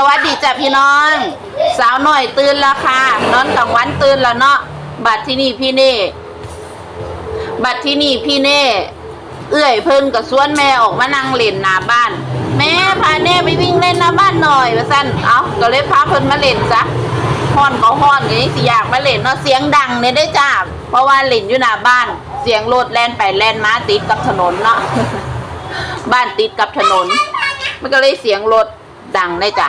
สวัสดีจ้ะพี่น้อง สาวหน่อยตื่นแล้วค่ะนอนกลางวันตื่นแล้วเนาะบัดที่นี่พี่เน่ บัดที่นี่พี่เน่ เอื้อยเพิ่นกับส่วนแม่ออกมานั่งเล่นหน้าบ้าน แม่พาเน่ไปวิ่งเล่นหน้าบ้านหน่อยว่าซั่นเอ้าก็เลยพาเพิ่นมาเล่นซะฮ้อนก็ฮ้อนอย่างนี้สิอยากมาเล่นเนาะเสียงดังเนี่ยได้จ้าเพราะว่าเล่นอยู่หน้าบ้าน เสียงรถแล่นไปแล่นมาติดกับถนนเนาะบ้านติดกับถนน มันก็เลยเสียงรถดังได้จ้ะ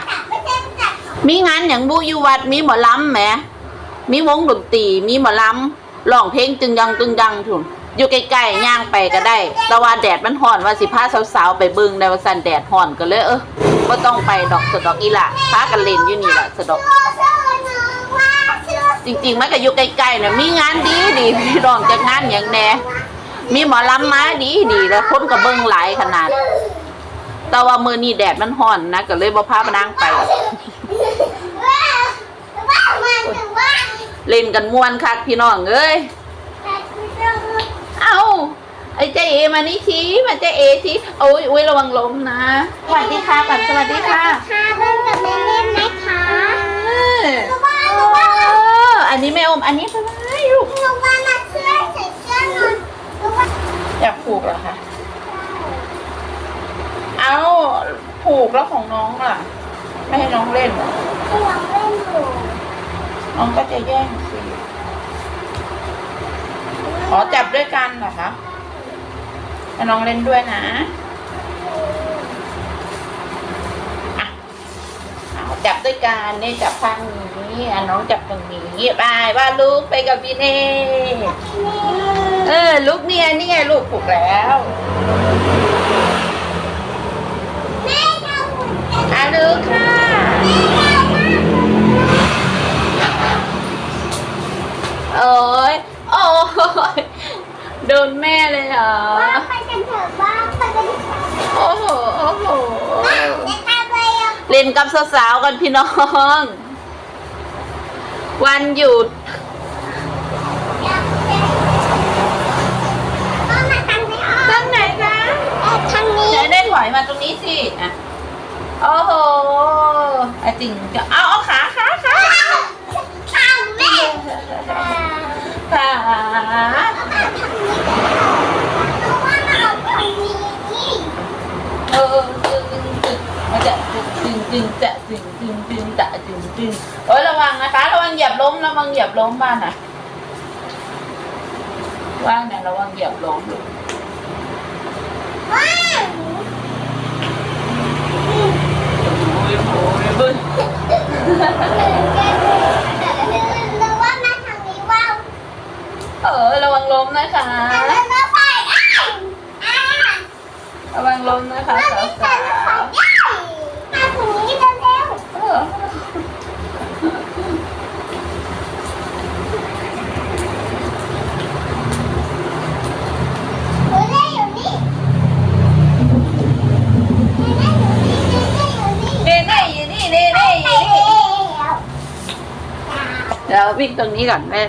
มีงานอย่างบุอยู่วัดมีหมอลำแหมมีวงดนตรีมีหมอลำร้องเพลงจึงยังจึงยังถุนอยู่ใกล้ๆย่างไปก็ได้ แต่ว่าแดดมันห่อนว่าสิพาสาวๆไปบึงในวันสันแดดห่อนก็เลยเออก็ต้องไปดอกสะดอกอีหละพากันเล่นอยู่นี่แหละสะดอกจริงๆมันก็อยู่ใกล้ๆนะมีงานดีดีพี่น้องจะงานอย่างแน่มีหมอลำมาดีดีแล้วคนก็เบิ่งหลายขนาด แต่ว่ามือนี้แดดมันห่อนนะก็เลยบ่พามานั่งไป เล่นกันม่วนคักพี่น้องเอ้ยเอาไอ้เจเอมานี่ทีมาเจเอทีโอ้ยโอ้ยระวังล้มนะ สวัสดีค่ะก่อนสวัสดีค่ะค่ะเล่นกับแม่เล่นไหมคะเออหนูว่าหนูเอว่าออันนี้แม่อมอันนี้เป็นไรลูกหนูว่ามาเสื้อใส่เสื้อนอนหนูว่าอยากผูกเหรอคะเอาผูกแล้วของน้องล่ะ ไม่ให้น้องเล่นเหรอหนูอยากเล่นอยู่ น้องก็จะแย่งสิขอจับด้วยกันเหรอคะน้องเล่นด้วยนะอะจับด้วยกันนี่จับข้างนี้อะน้องจับตรงนี้บายว่าลูกไปกับพี่เน่เออลูกเนี่ยนี่ไงลูกผูกแล้ว นแม่เลยเหรอ ว่าไปกันเถอะว่าไปกันเถอะโอ้โห โอ้โหจะทำอะไรอะเล่นกับสาวๆกันพี่น้อง วันหยุด อยากเล่นว่ามาทางนี้อะทางไหนคะเอ่อทางนี้เดี๋ยวได้ถอยมาตรงนี้สิอะโอ้โห ไอะจริงจะเอาเอาขาขาขา ขาหนูว่ามาเอาทางนี้เออจึงจึงมาจะจึงจึงจึงจะจึงจึงจึงจะจึงจึงโอ้ยระวังนะคะระวังเหยียบล้มระวังเหยียบล้มบ้านน่ะว่างเนี่ยระวังเหยียบล้ม นี่เน่เน่อยู่นี่เน่เน่อยู่นี่ไปแล้วเดี๋ยววิ่งตรงนี้ก่อนแม่